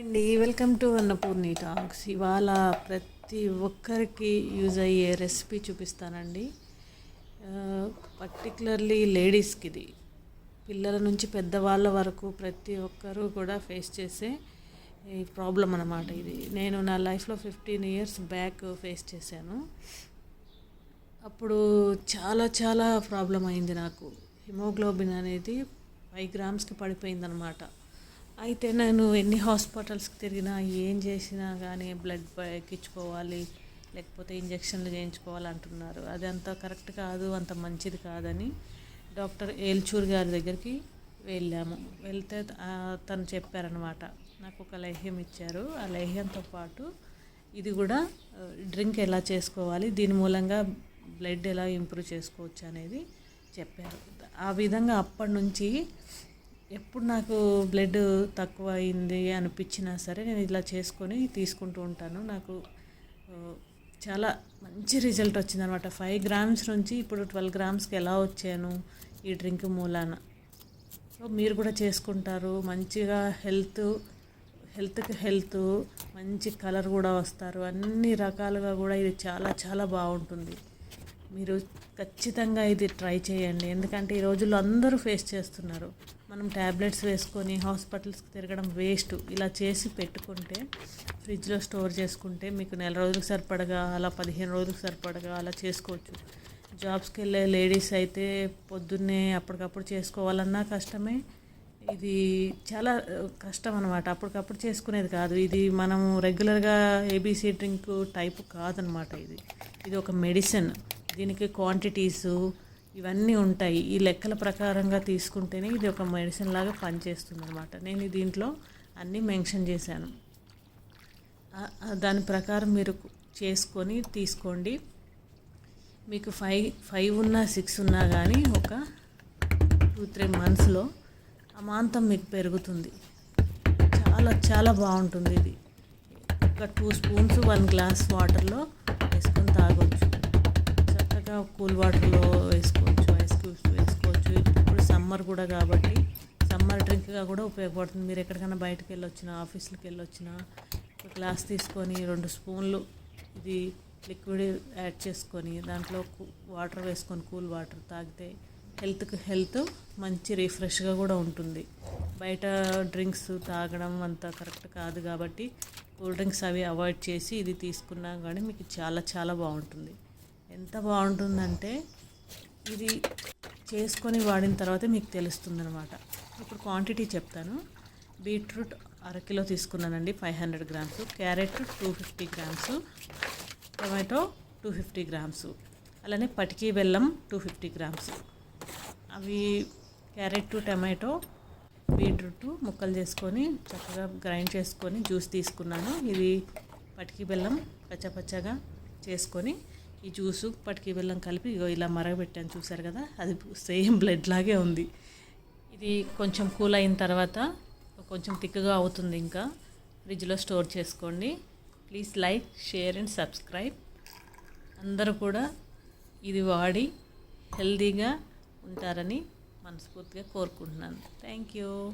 అండి welcome to Annapurni talks. ఇవాళ ప్రతి ఒక్కరికి యూజ్ అయ్యే రెసిపీ చూపిస్తానండి. పర్టికులర్లీ లేడీస్కి ఇది పిల్లల నుంచి పెద్దవాళ్ళ వరకు ప్రతి ఒక్కరూ కూడా ఫేస్ చేసే ఈ ప్రాబ్లం అనమాట ఇది. నేను నా లైఫ్లో ఫిఫ్టీన్ ఇయర్స్ బ్యాక్ ఫేస్ చేశాను. అప్పుడు చాలా చాలా ప్రాబ్లం అయింది నాకు. హిమోగ్లోబిన్ అనేది ఫైవ్ గ్రామ్స్కి పడిపోయిందనమాట అయితే నేను ఎన్ని హాస్పిటల్స్కి తిరిగినా ఏం చేసినా కానీ బ్లడ్ ఎక్కించుకోవాలి లేకపోతే ఇంజక్షన్లు చేయించుకోవాలి అంటున్నారు అది అంత కరెక్ట్ కాదు అంత మంచిది కాదని డాక్టర్ ఏల్చూర్ గారి దగ్గరికి వెళ్ళాము. వెళ్తే తను చెప్పారనమాట నాకు ఒక లేహ్యం ఇచ్చారు. ఆ లేహ్యంతో పాటు ఇది కూడా డ్రింక్ ఎలా చేసుకోవాలి దీని మూలంగా బ్లడ్ ఎలా ఇంప్రూవ్ చేసుకోవచ్చు అనేది చెప్పారు. ఆ విధంగా అప్పటి నుంచి ఎప్పుడు నాకు బ్లడ్ తక్కువ అయింది అనిపించినా సరే నేను ఇలా చేసుకొని తీసుకుంటూ ఉంటాను. నాకు చాలా మంచి రిజల్ట్ వచ్చిందనమాట ఫైవ్ గ్రామ్స్ నుంచి ఇప్పుడు ట్వెల్వ్ గ్రామ్స్కి ఎలా వచ్చాను ఈ డ్రింక్ మూలాన? సో మీరు కూడా చేసుకుంటారు. మంచిగా హెల్త్ హెల్త్కి హెల్త్ మంచి కలర్ కూడా వస్తారు. అన్ని రకాలుగా కూడా ఇది చాలా చాలా బాగుంటుంది. మీరు ఖచ్చితంగా ఇది ట్రై చేయండి. ఎందుకంటే ఈ రోజుల్లో అందరూ ఫేస్ చేస్తున్నారు. మనం ట్యాబ్లెట్స్ వేసుకొని హాస్పిటల్స్కి తిరగడం వేస్ట్. ఇలా చేసి పెట్టుకుంటే ఫ్రిడ్జ్లో స్టోర్ చేసుకుంటే మీకు నెల రోజులకు సరిపడగా అలా పదిహేను రోజులకు సరిపడగా అలా చేసుకోవచ్చు. జాబ్స్కి వెళ్ళే లేడీస్ అయితే పొద్దున్నే అప్పటికప్పుడు చేసుకోవాలన్నా కష్టమే. ఇది చాలా కష్టం అనమాట అప్పటికప్పుడు చేసుకునేది కాదు. ఇది మనం రెగ్యులర్గా ఏబీసీ డ్రింక్ టైప్ కాదనమాట ఇది. ఇది ఒక మెడిసిన్. దీనికి క్వాంటిటీసు ఇవన్నీ ఉంటాయి. ఈ లెక్కల ప్రకారంగా తీసుకుంటేనే ఇది ఒక మెడిసిన్ లాగా పనిచేస్తుంది అనమాట నేను దీంట్లో అన్నీ మెన్షన్ చేశాను. దాని ప్రకారం మీరు చేసుకొని తీసుకోండి. మీకు ఫైవ్ ఫైవ్ ఉన్నా సిక్స్ ఉన్నా కానీ ఒక టూ త్రీ మంత్స్లో అమాంతం మీకు పెరుగుతుంది. చాలా చాలా బాగుంటుంది ఇది. ఒక టూ స్పూన్స్ వన్ గ్లాస్ వాటర్లో ఇంకా కూల్ వాటర్లో వేసుకోవచ్చు ఐస్ క్యూబ్స్ వేసుకోవచ్చు. ఇప్పుడు సమ్మర్ కూడా కాబట్టి సమ్మర్ డ్రింక్గా కూడా ఉపయోగపడుతుంది. మీరు ఎక్కడికైనా బయటకు వెళ్ళొచ్చినా ఆఫీసులకు వెళ్ళొచ్చినా ఒక గ్లాస్ తీసుకొని రెండు స్పూన్లు ఇది లిక్విడ్ యాడ్ చేసుకొని దాంట్లో కూ- వాటర్ వేసుకొని కూల్ వాటర్ తాగితే హెల్త్కి హెల్త్ మంచి రిఫ్రెష్గా కూడా ఉంటుంది. బయట డ్రింక్స్ తాగడం అంత కరెక్ట్ కాదు కాబట్టి కూల్ డ్రింక్స్ అవి అవాయిడ్ చేసి ఇది తీసుకున్నా కానీ మీకు చాలా చాలా బాగుంటుంది. ఎంత బాగుంటుందంటే ఇది చేసుకొని వాడిన తర్వాత మీకు తెలుస్తుంది అనమాట ఇప్పుడు క్వాంటిటీ చెప్తాను. బీట్రూట్ అరకిలో తీసుకున్నానండి five hundred grams. Carrot two fifty grams. Tomato two fifty grams. అలానే పటికీ బెల్లం టూ ఫిఫ్టీ గ్రామ్స్. అవి క్యారెట్ టమాటో బీట్రూట్ ముక్కలు చేసుకొని చక్కగా గ్రైండ్ చేసుకొని జ్యూస్ తీసుకున్నాను. ఇది పటికి బెల్లం పచ్చపచ్చగా చేసుకొని ఈ జ్యూసు పటికి బెల్లం కలిపి ఇగో ఇలా మరగబెట్టాను చూసారు కదా? అది సేమ్ బ్లడ్ లాగే ఉంది. ఇది కొంచెం కూల్ అయిన తర్వాత కొంచెం థిక్గా అవుతుంది ఇంకా. ఫ్రిడ్జ్లో స్టోర్ చేసుకోండి. Please like share and subscribe. అందరూ కూడా ఇది వాడి హెల్దీగా ఉంటారని మనస్ఫూర్తిగా కోరుకుంటున్నాను. Thank you.